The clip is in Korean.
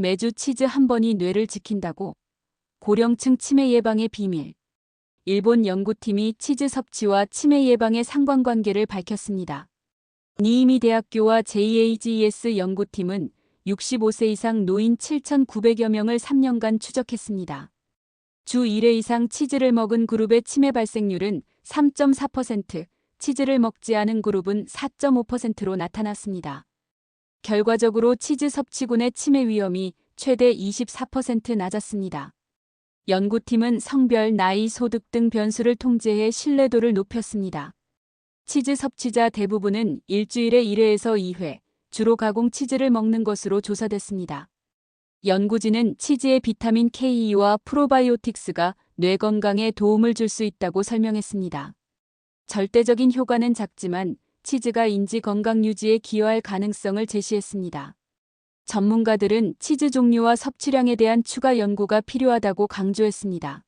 매주 치즈 한 번이 뇌를 지킨다고. 고령층 치매 예방의 비밀. 일본 연구팀이 치즈 섭취와 치매 예방의 상관관계를 밝혔습니다. 니이미 대학교와 JAGS 연구팀은 65세 이상 노인 7,900여 명을 3년간 추적했습니다. 주 1회 이상 치즈를 먹은 그룹의 치매 발생률은 3.4%, 치즈를 먹지 않은 그룹은 4.5%로 나타났습니다. 결과적으로 치즈 섭취군의 치매 위험이 최대 24% 낮았습니다. 연구팀은 성별, 나이, 소득 등 변수를 통제해 신뢰도를 높였습니다. 치즈 섭취자 대부분은 일주일에 1회에서 2회, 주로 가공 치즈를 먹는 것으로 조사됐습니다. 연구진은 치즈의 비타민 K와 프로바이오틱스가 뇌 건강에 도움을 줄 수 있다고 설명했습니다. 절대적인 효과는 작지만 치즈가 인지 건강 유지에 기여할 가능성을 제시했습니다. 전문가들은 치즈 종류와 섭취량에 대한 추가 연구가 필요하다고 강조했습니다.